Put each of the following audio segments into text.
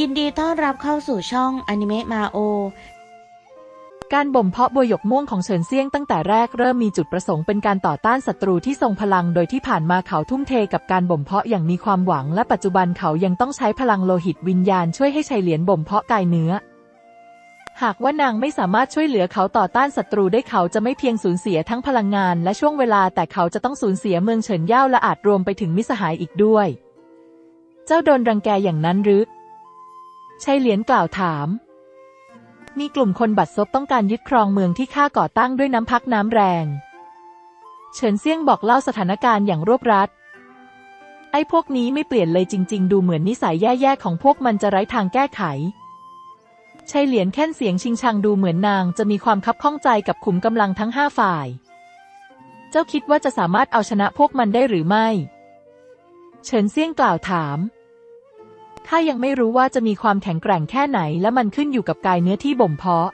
ยินดีต้อนรับเข้าสู่ช่องอนิเมะมาโอ การบ่มเพาะบัวหยกม่วงของเฉินเซียงตั้งแต่แรกเริ่มมีจุดประสงค์เป็นการต่อต้านศัตรูที่ทรงพลังโดยที่ผ่านมาเขาทุ่มเทกับการบ่มเพาะอย่างมีความหวัง และปัจจุบันเขายังต้องใช้พลังโลหิตวิญญาณช่วยให้ชัยเหลียนบ่มเพาะกายเนื้อ หากว่านางไม่สามารถช่วยเหลือเขาต่อต้านศัตรูได้เขาจะไม่เพียงสูญเสียทั้งพลังงานและช่วงเวลาแต่เขาจะต้องสูญเสียเมืองเฉินเย่าและอาจรวมไปถึงมิสหายอีกด้วย เจ้าโดนรังแกอย่างนั้นหรือ ชัยเหลียนกล่าวถาม มีกลุ่มคนบัดซบต้องการยึดครองเมืองที่ข้าก่อตั้งด้วยน้ำพักน้ำแรง เฉินเซี่ยงบอกเล่าสถานการณ์อย่างรวบรัด ไอ้พวกนี้ไม่เปลี่ยนเลยจริง ๆ ดูเหมือนนิสัยแย่ๆของพวกมันจะไร้ทางแก้ไขชัยเหลียนแค่นเสียงชิงชังดูเหมือนนางจะมีความคับข้องใจกับขุมกำลังทั้งห้าฝ่าย เจ้าคิดว่าจะสามารถเอาชนะพวกมันได้หรือไม่ เฉินเซี่ยงกล่าวถาม ข้ายังไม่รู้ว่าจะมีความแข็งแกร่งแค่ไหน และมันขึ้นอยู่กับกายเนื้อที่บ่มเพาะ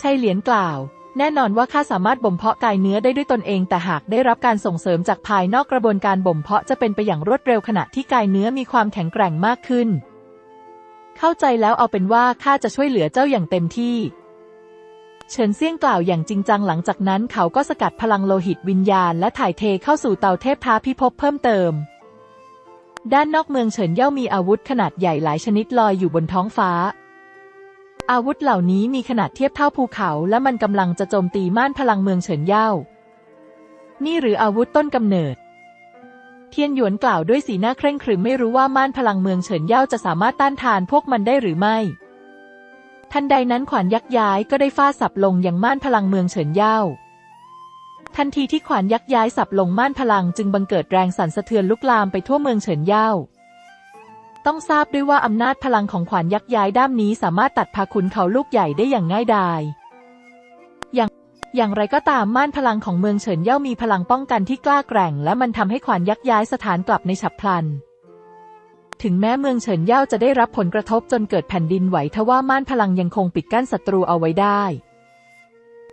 ชัยเหลียนกล่าว แน่นอนว่าข้าสามารถบ่มเพาะกายเนื้อได้ด้วยตนเอง แต่หากได้รับการส่งเสริมจากภายนอกกระบวนการบ่มเพาะจะเป็นไปอย่างรวดเร็วขณะที่กายเนื้อมีความแข็งแกร่งมากขึ้น เข้าใจแล้วเอาเป็นว่าข้าจะช่วยเหลือเจ้าอย่างเต็มที่เฉินเซี่ยงกล่าวอย่างจริงจังหลังจากนั้นเขาก็สกัดพลังโลหิตวิญญาณและถ่ายเทเข้าสู่เตาเทพท้าพิภพเพิ่มเติม ด้านนอกเมืองเฉินเย่ามีอาวุธขนาดใหญ่หลายชนิดลอยอยู่บนท้องฟ้า อาวุธเหล่านี้มีขนาดเทียบเท่าภูเขาและมันกำลังจะโจมตีม่านพลังเมืองเฉินเย่า นี่หรืออาวุธต้นกำเนิด เทียนหยวนกล่าวด้วยสีหน้าเคร่งครึมไม่รู้ว่าม่านพลังเมืองเฉินเย่าจะสามารถต้านทานพวกมันได้หรือไม่ ทันใดนั้นขวานยักษ์ย้ายก็ได้ฟาดสับลงยังม่านพลังเมืองเฉินเย่า ทันทีที่ขวานยักษ์ย้ายสับลงม่านพลังจึงบังเกิดแรงสั่นสะเทือนลุกลามไปทั่วเมืองเฉินเย่า ต้องทราบด้วยว่าอำนาจพลังของขวานยักษ์ย้ายด้ามนี้สามารถตัดพาขุนเขาลูกใหญ่ได้อย่างง่ายดาย อย่างอย่างไรก็ตามม่านพลังของเมืองเฉินเย่ามีพลังป้องกันที่กล้าแกร่ง และมันทำให้ขวานยักษ์ย้ายสถานกลับในฉับพลัน ถึงแม้เมืองเฉินเย่าจะได้รับผลกระทบจนเกิดแผ่นดินไหวทว่าม่านพลังยังคงปิดกั้นศัตรูเอาไว้ได้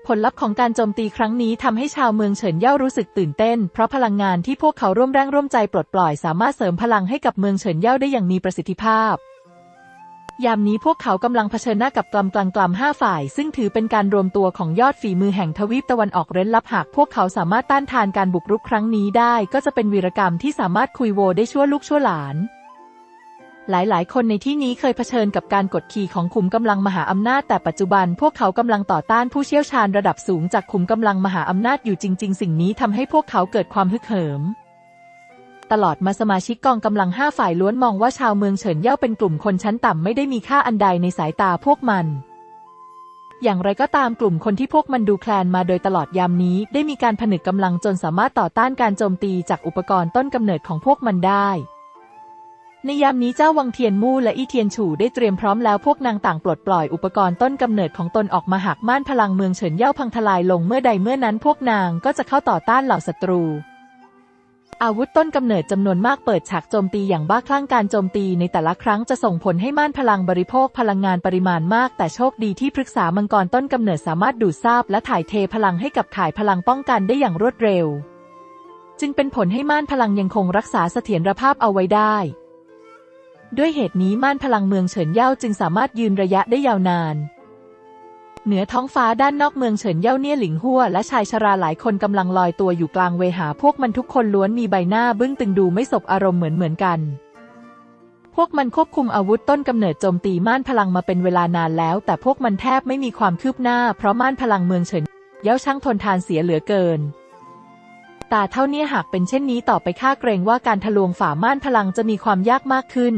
ผลลัพธ์ของการโจมตีครั้งนี้ทำให้ชาวเมืองเฉินเย่ารู้สึกตื่นเต้น เพราะพลังงานที่พวกเขาร่วมแรงร่วมใจปลดปล่อยสามารถเสริมพลังให้กับเมืองเฉินเย่าได้อย่างมีประสิทธิภาพ ยามนี้พวกเขากำลังเผชิญหน้ากับกลำกลางกลำห้าฝ่าย ซึ่งถือเป็นการรวมตัวของยอดฝีมือแห่งทวีปตะวันออกเร้นลับหากพวกเขาสามารถต้านทานการบุกรุกครั้งนี้ได้ ก็จะเป็นวีรกรรมที่สามารถคุยโวได้ชั่วลูกชั่วหลาน หลายๆ คนในที่นี้เคยเผชิญกับการกดขี่ของขุมกำลังมหาอำนาจแต่ปัจจุบันพวกเขากำลังต่อต้านผู้เชี่ยวชาญระดับสูงจากขุมกำลังมหาอำนาจอยู่จริง ๆ สิ่งนี้ทำให้พวกเขาเกิดความฮึกเหิม ตลอดมาสมาชิกกองกำลังห้าฝ่ายล้วนมองว่าชาวเมืองเฉินเย่าเป็นกลุ่มคนชั้นต่ำไม่ได้มีค่าอันใดในสายตาพวกมันอย่างไรก็ตามกลุ่มคนที่พวกมันดูแคลนมาโดยตลอดยามนี้ ได้มีการผนึกกำลังจนสามารถต่อต้านการโจมตีจากอุปกรณ์ต้นกำเนิดของพวกมันได้ ในยามนี้เจ้าวังเทียนมู่และอี้เทียนฉู่ได้เตรียมพร้อมแล้วพวกนางต่างปลดปล่อยอุปกรณ์ต้นกำเนิดของตนออกมาหักม่านพลังเมืองเฉินเย่าพังทลายลงเมื่อใดเมื่อนั้นพวกนางก็จะเข้าต่อต้านเหล่าศัตรู อาวุธต้นกำเนิดจำนวนมากเปิดฉากโจมตีอย่างบ้าคลั่งการโจมตีในแต่ละครั้งจะส่งผลให้ม่านพลังบริโภคพลังงานปริมาณมาก แต่โชคดีที่พฤกษามังกรต้นกำเนิดสามารถดูดซาบและถ่ายเทพลังให้กับข่ายพลังป้องกันได้อย่างรวดเร็ว จึงเป็นผลให้ม่านพลังยังคงรักษาเสถียรภาพเอาไว้ได้ ด้วยเหตุนี้ม่านพลังเมืองเฉินเย่าจึงสามารถยืนระยะได้ยาวนาน เหนือท้องฟ้าด้านนอกเมืองเฉินเย่าเนี่ยหลิงหัวและชายชราหลายคนกำลังลอยตัวอยู่กลางเวหาพวกมันทุกคนล้วนมีใบหน้าบึ้งตึงดูไม่สบอารมณ์เหมือนเหมือนกัน พวกมันควบคุมอาวุธต้นกำเนิดโจมตีม่านพลังมาเป็นเวลานานแล้ว แต่พวกมันแทบไม่มีความคืบหน้า เพราะม่านพลังเมืองเฉินเย่าช่างทนทานเสียเหลือเกินตาเท่านี้หากเป็นเช่นนี้ต่อไปข้าเกรงว่าการทะลวงฝ่าม่านพลังจะมีความยากมากขึ้น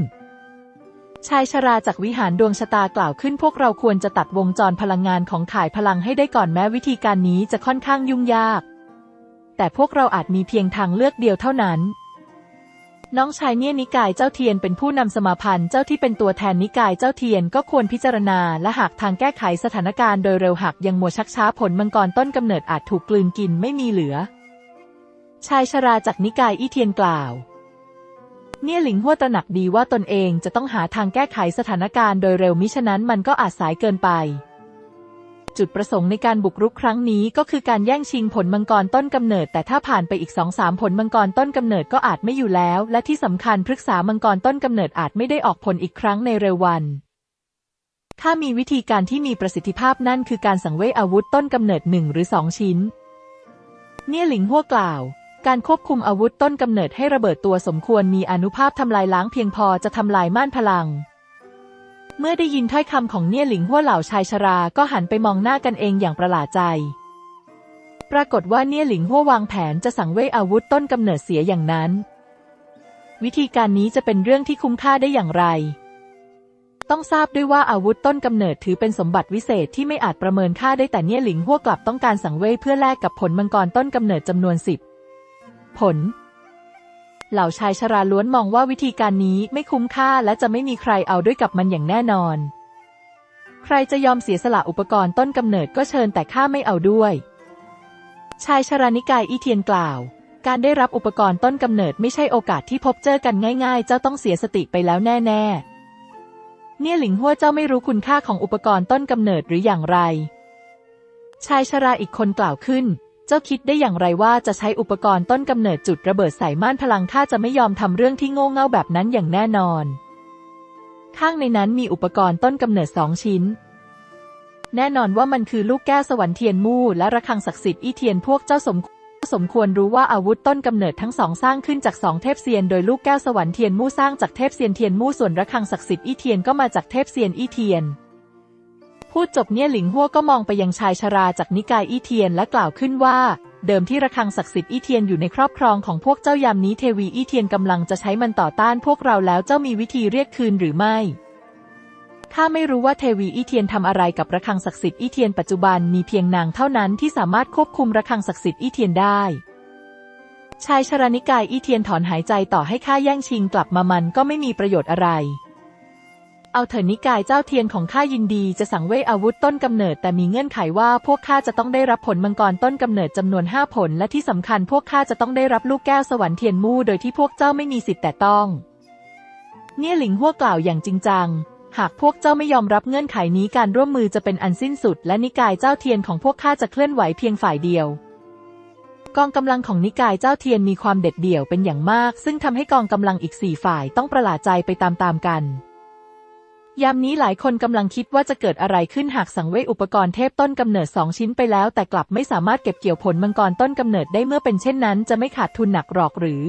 ชายชราจากวิหารดวงชะตากล่าวขึ้นพวกเราควรจะตัดวงจรพลังงานของข่ายพลังให้ได้ก่อนแม้วิธีการนี้จะค่อนข้างยุ่งยาก แต่พวกเราอาจมีเพียงทางเลือกเดียวเท่านั้น น้องชายเนี่ยนิกายเจ้าเทียนเป็นผู้นำสมาพันธ์เจ้าที่เป็นตัวแทนนิกายเจ้าเทียนก็ควรพิจารณาและหากทางแก้ไขสถานการณ์โดยเร็วหากยังมัวชักช้าผลมังกรต้นกำเนิดอาจถูกกลืนกินไม่มีเหลือ ชายชราจากนิกายอี้เทียนกล่าว เนี่ยหลิงหัวตระหนักดีว่าตนเองจะต้องหาทางแก้ไขสถานการณ์โดยเร็วมิฉะนั้นมันก็อาจสายเกินไป จุดประสงค์ในการบุกรุกครั้งนี้ก็คือการแย่งชิงผลมังกรต้นกำเนิด แต่ถ้าผ่านไปอีกสองสามผลมังกรต้นกำเนิดก็อาจไม่อยู่แล้ว และที่สำคัญพฤกษามังกรต้นกำเนิดอาจไม่ได้ออกผลอีกครั้งในเร็ววันถ้ามีวิธีการที่มีประสิทธิภาพนั่นคือการสังเวยอาวุธต้นกำเนิดหนึ่งหรือสองชิ้น เนี่ยหลิงหัวกล่าว การควบคุมอาวุธต้นกำเนิดให้ระเบิดตัวสมควรมีอนุภาพทำลายล้างเพียงพอจะทำลายม่านพลัง เมื่อได้ยินถ้อยคำของเนี่ยหลิงหัวเหล่าชายชราก็หันไปมองหน้ากันเองอย่างประหลาดใจ ปรากฏว่าเนี่ยหลิงหัววางแผนจะสั่งเว่ยอาวุธต้นกำเนิดเสียอย่างนั้น วิธีการนี้จะเป็นเรื่องที่คุ้มค่าได้อย่างไร ต้องทราบด้วยว่าอาวุธต้นกำเนิดถือเป็นสมบัติวิเศษที่ไม่อาจประเมินค่าได้แต่เนี่ยหลิงหัวกลับต้องการสั่งเว่ยเพื่อแลกกับผลมังกรต้นกำเนิดจำนวนสิบ ผล เหล่าชายชราล้วนมองว่าวิธีการนี้ไม่คุ้มค่าและจะไม่มีใครเอาด้วยกับมันอย่างแน่นอน ใครจะยอมเสียสละอุปกรณ์ต้นกำเนิดก็เชิญแต่ข้าไม่เอาด้วย ชายชรานิกายอีเทียนกล่าว การได้รับอุปกรณ์ต้นกำเนิดไม่ใช่โอกาสที่พบเจอกันง่ายๆ เจ้าต้องเสียสติไปแล้วแน่ ๆเนี่ยหลิงหัวเจ้าไม่รู้คุณค่าของอุปกรณ์ต้นกำเนิดหรืออย่างไร ชายชราอีกคนกล่าวขึ้น เจ้าคิดได้อย่างไรว่าจะใช้อุปกรณ์ต้นกำเนิดจุดระเบิดใส่ม่านพลังข้าจะไม่ยอมทำเรื่องที่โง่เง่าแบบนั้นอย่างแน่นอน ข้างในนั้นมีอุปกรณ์ต้นกำเนิดสองชิ้น แน่นอนว่ามันคือลูกแก้วสวรรค์เทียนมู่และระฆังศักดิ์สิทธิ์อีเทียนพวกเจ้าสมสมควรรู้ว่าอาวุธต้นกำเนิดทั้งสองสร้างขึ้นจากสองเทพเซียนโดยลูกแก้วสวรรค์เทียนมู่สร้างจากเทพเซียนเทียนมู่ส่วนระฆังศักดิ์สิทธิ์อีเทียนก็มาจากเทพเซียนอีเทียน พูดจบเนี่ยหลิงหัวก็มองไปยังชายชราจากนิกายอีเทียนและกล่าวขึ้นว่า เดิมที่ระฆังศักดิ์สิทธิ์อีเทียนอยู่ในครอบครองของพวกเจ้ายามนี้เทวีอีเทียนกำลังจะใช้มันต่อต้านพวกเราแล้วเจ้ามีวิธีเรียกคืนหรือไม่ข้าไม่รู้ว่าเทวีอีเทียนทำอะไรกับระฆังศักดิ์สิทธิ์อีเทียนปัจจุบันมีเพียงนางเท่านั้นที่สามารถควบคุมระฆังศักดิ์สิทธิ์อีเทียนได้ชายชรานิกายอีเทียนถอนหายใจต่อให้ข้าแย่งชิงกลับมามันก็ไม่มีประโยชน์อะไร เอาเถอะนิกายเจ้าเทียนของข้ายินดีจะสั่งเว่ยอาวุธต้นกำเนิด แต่มีเงื่อนไขว่าพวกข้าจะต้องได้รับผลมังกรต้นกำเนิดจำนวนห้าผล และที่สำคัญพวกข้าจะต้องได้รับลูกแก้วสวรรค์เทียนมู่โดยที่พวกเจ้าไม่มีสิทธิ์แต่ต้อง เนี่ยหลิงหัวกล่าวอย่างจริงจัง หากพวกเจ้าไม่ยอมรับเงื่อนไขนี้การร่วมมือจะเป็นอันสิ้นสุด และนิกายเจ้าเทียนของพวกข้าจะเคลื่อนไหวเพียงฝ่ายเดียวกองกำลังของนิกายเจ้าเทียนมีความเด็ดเดี่ยวเป็นอย่างมาก ซึ่งทำให้กองกำลังอีกสี่ฝ่ายต้องประหลาดใจไปตามๆกัน ยามนี้หลายคนกำลังคิดว่าจะเกิดอะไรขึ้นหากสังเวยอุปกรณ์เทพต้นกำเนิดสองชิ้นไปแล้ว แต่กลับไม่สามารถเก็บเกี่ยวผลมังกรต้นกำเนิดได้เมื่อเป็นเช่นนั้น จะไม่ขาดทุนหนักหรอกหรือ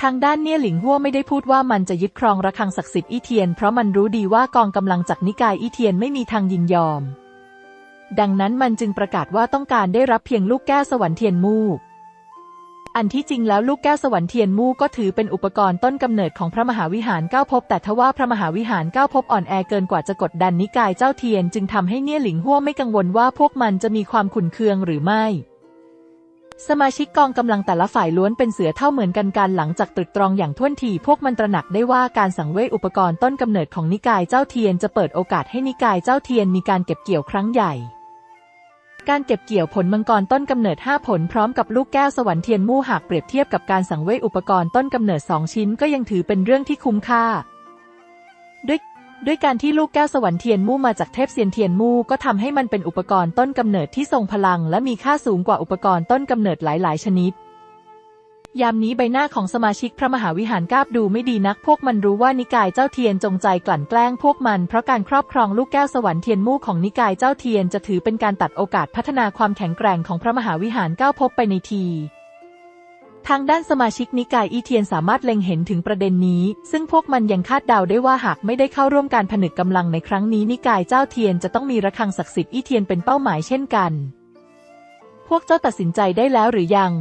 ทางด้านเนี่ยหลิงหัวไม่ได้พูดว่ามันจะยึดครองระฆังศักดิ์สิทธิ์อีเทียน เพราะมันรู้ดีว่ากองกำลังจากนิกายอีเทียนไม่มีทางยินยอม ดังนั้นมันจึงประกาศว่าต้องการได้รับเพียงลูกแก้วสวรรค์เทียนมู่ อันที่จริงแล้วลูกแก้วสวรรค์เทียนมู่ก็ถือเป็นอุปกรณ์ต้นกำเนิดของพระมหาวิหารเก้าภพแต่ทว่าพระมหาวิหารเก้าภพอ่อนแอเกินกว่าจะกดดันนิกายเจ้าเทียน จึงทำให้เนี่ยหลิงหัวไม่กังวลว่าพวกมันจะมีความขุนเคืองหรือไม่สมาชิกกองกำลังแต่ละฝ่ายล้วนเป็นเสือเท่าเหมือนกันการหลังจากตรึกตรองอย่างท่วนทีพวกมันตระหนักได้ว่าการสังเวยอุปกรณ์ต้นกำเนิดของนิกายเจ้าเทียนจะเปิดโอกาสให้นิกายเจ้าเทียนมีการเก็บเกี่ยวครั้งใหญ่ การเก็บเกี่ยวผลมังกรต้นกำเนิด 5 ผลพร้อมกับลูกแก้วสวรรค์เทียนมู่หากเปรียบเทียบกับการสังเวยอุปกรณ์ต้นกำเนิด 2 ชิ้นก็ยังถือเป็นเรื่องที่คุ้มค่า ด้วยด้วยการที่ลูกแก้วสวรรค์เทียนมู่มาจากเทพเซียนเทียนมู่ก็ทำให้มันเป็นอุปกรณ์ต้นกำเนิดที่ทรงพลัง และมีค่าสูงกว่าอุปกรณ์ต้นกำเนิดหลาย ๆ ชนิด ยามนี้ใบหน้าของสมาชิกพระมหาวิหารกาบดูไม่ดีนัก พวกมันรู้ว่านิกายเจ้าเทียนจงใจกลั่นแกล้งพวกมัน เพราะการครอบครองลูกแก้วสวรรค์เทียนมู่ของนิกายเจ้าเทียนจะถือเป็นการตัดโอกาสพัฒนาความแข็งแกร่งของพระมหาวิหารก้าวพบไปในทีทางด้านสมาชิกนิกายอีเทียนสามารถเล็งเห็นถึงประเด็นนี้ ซึ่งพวกมันยังคาดเดาได้ว่าหากไม่ได้เข้าร่วมการผนึกกำลังในครั้งนี้นิกายเจ้าเทียนจะต้องมีระฆังศักดิ์สิทธิ์อีเทียนเป็นเป้าหมายเช่นกัน พวกเจ้าตัดสินใจได้แล้วหรือยัง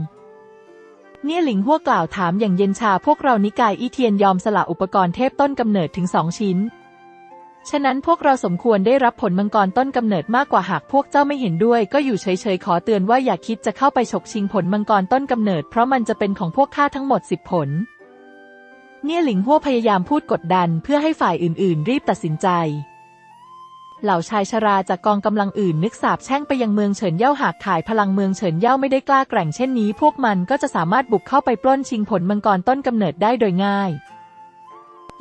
เนี่ยหลิงหัวกล่าวถามอย่างเย็นชาพวกเรานิกายอีเทียนยอมสละอุปกรณ์เทพต้นกำเนิดถึงสองชิ้น ฉะนั้นพวกเราสมควรได้รับผลมังกรต้นกำเนิดมากกว่าหากพวกเจ้าไม่เห็นด้วย ก็อยู่เฉยๆขอเตือนว่าอย่าคิดจะเข้าไปฉกชิงผลมังกรต้นกำเนิด เพราะมันจะเป็นของพวกข้าทั้งหมดสิบผล เนี่ยหลิงหัวพยายามพูดกดดันเพื่อให้ฝ่ายอื่นๆ รีบตัดสินใจ เหล่าชายชราจากกองกำลังอื่นนึกสาบแช่งไปยังเมืองเฉินเย่าหากขายพลังเมืองเฉินเย่าไม่ได้กล้าแกร่งเช่นนี้ พวกมันก็จะสามารถบุกเข้าไปปล้นชิงผลมังกรต้นกำเนิดได้โดยง่าย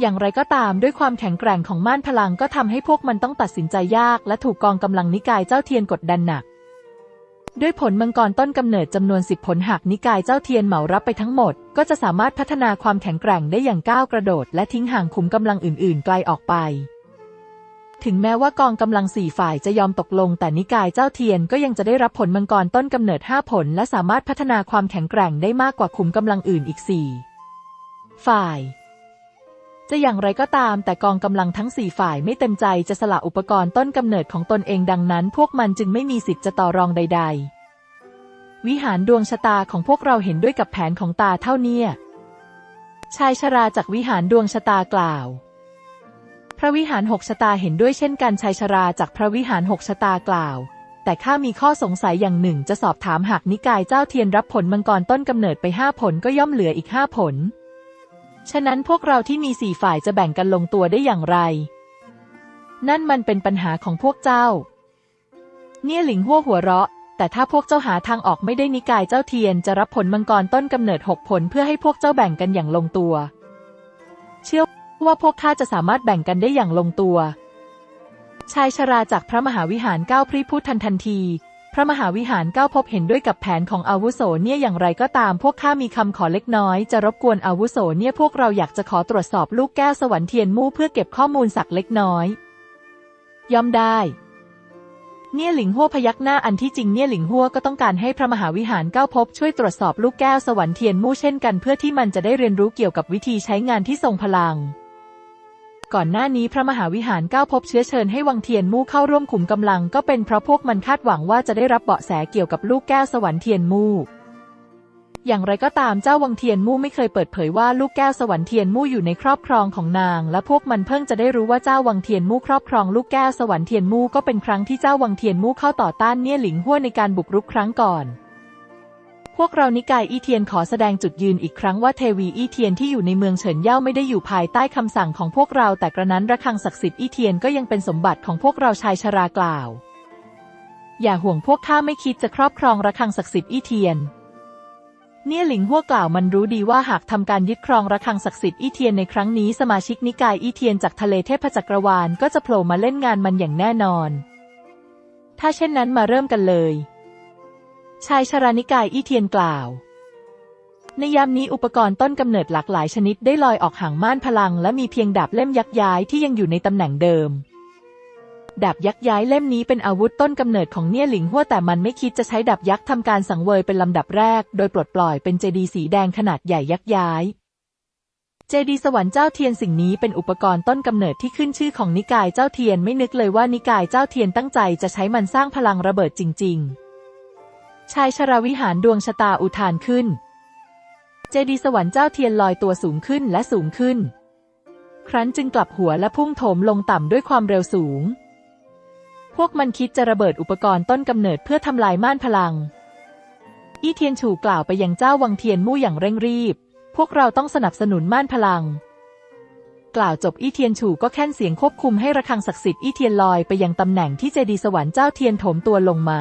อย่างไรก็ตามด้วยความแข็งแกร่งของม่านพลังก็ทำให้พวกมันต้องตัดสินใจยาก และถูกกองกำลังนิกายเจ้าเทียนกดดันหนัก ด้วยผลมังกรต้นกำเนิดจำนวนสิบผลหากนิกายเจ้าเทียนเหมารับไปทั้งหมด ก็จะสามารถพัฒนาความแข็งแกร่งได้อย่างก้าวกระโดด และทิ้งห่างขุมกำลังอื่น ๆ ไกลออกไป ถึงแม้ว่ากองกำลังสี่ฝ่ายจะยอมตกลง แต่นิกายเจ้าเทียนก็ยังจะได้รับผลมังกรต้นกำเนิดห้าผล และสามารถพัฒนาความแข็งแกร่งได้มากกว่าขุมกำลังอื่นอีกสี่ฝ่าย จะอย่างไรก็ตาม แต่กองกำลังทั้งสี่ฝ่ายไม่เต็มใจจะสละอุปกรณ์ต้นกำเนิดของตนเองดังนั้น พวกมันจึงไม่มีสิทธิ์จะต่อรองใด ๆ วิหารดวงชะตาของพวกเราเห็นด้วยกับแผนของตาเท่าเนี่ยชายชราจากวิหารดวงชะตากล่าว พระวิหารหกชะตาเห็นด้วยเช่นกันชายชราจากพระวิหารหกชะตากล่าว แต่ข้ามีข้อสงสัยอย่างหนึ่งจะสอบถามหากนิกายเจ้าเทียนรับผลมังกรต้นกำเนิดไปห้าผลก็ย่อมเหลืออีกห้าผล ฉะนั้นพวกเราที่มีสี่ฝ่ายจะแบ่งกันลงตัวได้อย่างไร นั่นมันเป็นปัญหาของพวกเจ้า เนี่ยหลิงหัวหัวเราะแต่ถ้าพวกเจ้าหาทางออกไม่ได้นิกายเจ้าเทียนจะรับผลมังกรต้นกำเนิดหกผลเพื่อให้พวกเจ้าแบ่งกันอย่างลงตัว ว่าพวกข้าจะสามารถแบ่งกันได้อย่างลงตัว ชายชราจากพระมหาวิหารก้าวพรีพูดทันทันที พระมหาวิหารก้าวพบเห็นด้วยกับแผนของอาวุโสเนี่ยอย่างไรก็ตาม พวกข้ามีคำขอเล็กน้อย จะรบกวนอาวุโสเนี่ยพวกเราอยากจะขอตรวจสอบลูกแก้วสวรรค์เทียนมู่เพื่อเก็บข้อมูลสักเล็กน้อย ย่อมได้เนี่ยหลิงหัวพยักหน้าอันที่จริงเนี่ยหลิงหัวก็ต้องการให้พระมหาวิหารเก้าภพช่วยตรวจสอบลูกแก้วสวรรค์เทียนมู่เช่นกันเพื่อที่มันจะได้เรียนรู้เกี่ยวกับวิธีใช้งานที่ทรงพลัง ก่อนหน้านี้พระมหาวิหารก้าภพบเชื้อเชิญให้วังเทียนมู่เข้าร่วมขุมกำลังก็เป็นเพราะพวกมันคาดหวังว่าจะได้รับเบาะแสเกี่ยวกับลูกแก้วสวรรค์เทียนมู่อย่างไรก็ตามเจ้าวังเทียนมู่ไม่เคยเปิดเผยว่าลูกแก้วสวรรค์เทียนมู่อยู่ในครอบครองของนาง และพวกมันเพิ่งจะได้รู้ว่าเจ้าวังเทียนมู่ครอบครองลูกแก้วสวรรค์เทียนมู่ก็เป็นครั้งที่เจ้าวังเทียนมู่เข้าต่อต้านเนี่ยหลิงหัวในการบุกรุกครั้งก่อน พวกเรานิกายอีเทียนขอแสดงจุดยืนอีกครั้งว่าเทวีอีเทียนที่อยู่ในเมืองเฉินเย่าไม่ได้อยู่ภายใต้คำสั่งของพวกเราแต่กระนั้นระฆังศักดิ์สิทธิ์อีเทียนก็ยังเป็นสมบัติของพวกเราชายชรากล่าว อย่าห่วงพวกข้าไม่คิดจะครอบครองระฆังศักดิ์สิทธิ์อีเทียน เนี่ยหลิงหัวกล่าวมันรู้ดีว่าหากทำการยึดครองระฆังศักดิ์สิทธิ์อีเทียนในครั้งนี้สมาชิกนิกายอีเทียนจากทะเลเทพจักรวาลก็จะโผล่มาเล่นงานมันอย่างแน่นอน ถ้าเช่นนั้นมาเริ่มกันเลย ชายชรานิกายอีเทียนกล่าว ในยามนี้อุปกรณ์ต้นกำเนิดหลากหลายชนิดได้ลอยออกห่างม่านพลัง และมีเพียงดาบเล่มยักษ์ย้ายที่ยังอยู่ในตำแหน่งเดิม ดาบยักษ์ย้ายเล่มนี้เป็นอาวุธต้นกำเนิดของเนี่ยหลิงหัวแต่มันไม่คิดจะใช้ดาบยักษ์ทำการสังเวยเป็นลำดับแรก โดยปลดปล่อยเป็นเจดีสีแดงขนาดใหญ่ยักษ์ย้ายเจดีสวรรค์เจ้าเทียนสิ่งนี้เป็นอุปกรณ์ต้นกำเนิดที่ขึ้นชื่อของนิกายเจ้าเทียนไม่นึกเลยว่านิกายเจ้าเทียนตั้งใจจะใช้มันสร้างพลังระเบิดจริง ๆ ชายชราวิหารดวงชะตาอุทานขึ้น เจดีสวรรค์เจ้าเทียนลอยตัวสูงขึ้นและสูงขึ้น ครั้นจึงกลับหัวและพุ่งโถมลงต่ำด้วยความเร็วสูง พวกมันคิดจะระเบิดอุปกรณ์ต้นกำเนิดเพื่อทำลายม่านพลัง อี้เทียนฉูกล่าวไปยังเจ้าวังเทียนมู่อย่างเร่งรีบ พวกเราต้องสนับสนุนม่านพลัง กล่าวจบอี้เทียนฉูก็แค่นเสียงควบคุมให้ระฆังศักดิ์สิทธิ์อี้เทียนลอยไปยังตำแหน่งที่เจดีสวรรค์เจ้าเทียนโถมตัวลงมา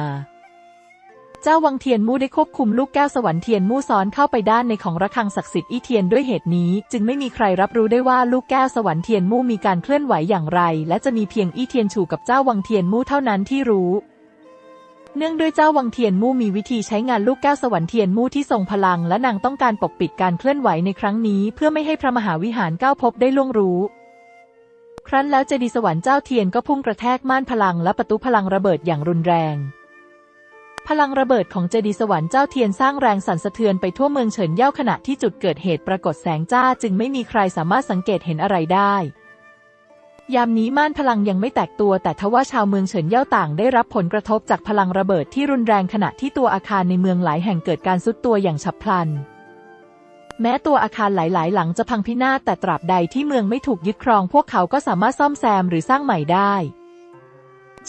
เจ้าวังเทียนมู่ได้ควบคุมลูกแก้วสวรรค์เทียนมู่ซ้อนเข้าไปด้านในของระฆังศักดิ์สิทธิ์อี้เทียนด้วยเหตุนี้ จึงไม่มีใครรับรู้ได้ว่าลูกแก้วสวรรค์เทียนมู่มีการเคลื่อนไหวอย่างไร และจะมีเพียงอี้เทียนฉูกับเจ้าวังเทียนมู่เท่านั้นที่รู้เนื่องด้วยเจ้าวังเทียนมู่มีวิธีใช้งานลูกแก้วสวรรค์เทียนมู่ที่ทรงพลัง และนางต้องการปกปิดการเคลื่อนไหวในครั้งนี้ เพื่อไม่ให้พระมหาวิหารก้าวพบได้ล่วงรู้ ครั้นแล้วเจดีสวรรค์เจ้าเทียนก็พุ่งกระแทกม่านพลังและประตูพลังระเบิดอย่างรุนแรง พลังระเบิดของเจดีสวรรค์เจ้าเทียนสร้างแรงสั่นสะเทือนไปทั่วเมืองเฉินเย่าขณะที่จุดเกิดเหตุปรากฏแสงจ้าจึงไม่มีใครสามารถสังเกตเห็นอะไรได้ ยามนี้ม่านพลังยังไม่แตกตัว แต่ทว่าชาวเมืองเฉินเย่าต่างได้รับผลกระทบจากพลังระเบิดที่รุนแรงขณะที่ตัวอาคารในเมืองหลายแห่งเกิดการซุดตัวอย่างฉับพลัน แม้ตัวอาคารหลาย ๆ หลังจะพังพินาศแต่ตราบใดที่เมืองไม่ถูกยึดครอง พวกเขาก็สามารถซ่อมแซมหรือสร้างใหม่ได้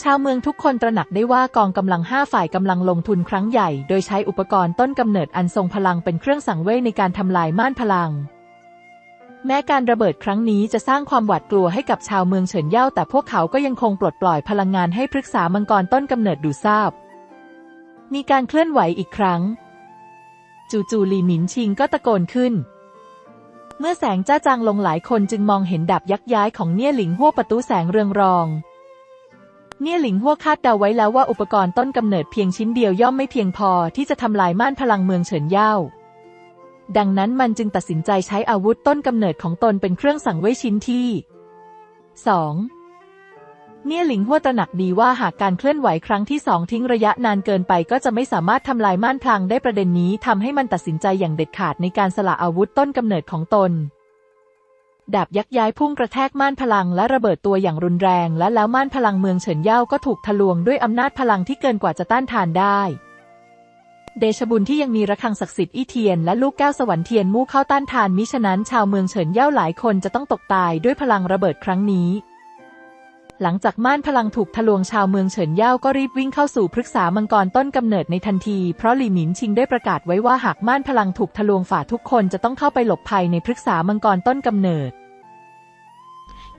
ชาวเมืองทุกคนตระหนักได้ว่ากองกำลังห้าฝ่ายกำลังลงทุนครั้งใหญ่ โดยใช้อุปกรณ์ต้นกำเนิดอันทรงพลังเป็นเครื่องสังเวยในการทำลายม่านพลัง แม้การระเบิดครั้งนี้จะสร้างความหวาดกลัวให้กับชาวเมืองเฉินเย่าแต่พวกเขาก็ยังคงปลดปล่อยพลังงานให้พฤกษามังกรต้นกำเนิดดูทราบ มีการเคลื่อนไหวอีกครั้ง จู่ๆหลีหมินชิงก็ตะโกนขึ้นเมื่อแสงจ้าจางลงหลายคนจึงมองเห็นดาบยักย้ายของเนี่ยหลิงหัวประตูแสงเรืองรอง เนี่ยหลิงหัวคาดเดาไว้แล้วว่าอุปกรณ์ต้นกำเนิดเพียงชิ้นเดียวย่อมไม่เพียงพอที่จะทำลายม่านพลังเมืองเฉินเย่า ดังนั้นมันจึงตัดสินใจใช้อาวุธต้นกำเนิดของตนเป็นเครื่องสังเวยชิ้นที่ 2. เนี่ยหลิงหัวตระหนักดีว่าหากการเคลื่อนไหวครั้งที่สองทิ้งระยะนานเกินไปก็จะไม่สามารถทำลายม่านพลังได้ประเด็นนี้ทำให้มันตัดสินใจอย่างเด็ดขาดในการสละอาวุธต้นกำเนิดของตน ดาบยักย้ายพุ่งกระแทกม่านพลังและระเบิดตัวอย่างรุนแรง และแล้วม่านพลังเมืองเฉินเย่าก็ถูกทะลวงด้วยอำนาจพลังที่เกินกว่าจะต้านทานได้ เดชบุญที่ยังมีระฆังศักดิ์สิทธิ์อี้เทียนและลูกแก้วสวรรค์เทียนมู่เข้าต้านทานมิฉะนั้นชาวเมืองเฉินเย่าหลายคนจะต้องตกตายด้วยพลังระเบิดครั้งนี้ หลังจากม่านพลังถูกทะลวงชาวเมืองเฉินเย่าก็รีบวิ่งเข้าสู่พฤกษามังกรต้นกำเนิดในทันทีเพราะหลี่หมินชิงได้ประกาศไว้ว่าหากม่านพลังถูกทะลวงฝ่าทุกคนจะต้องเข้าไปหลบภัยในพฤกษามังกรต้นกำเนิด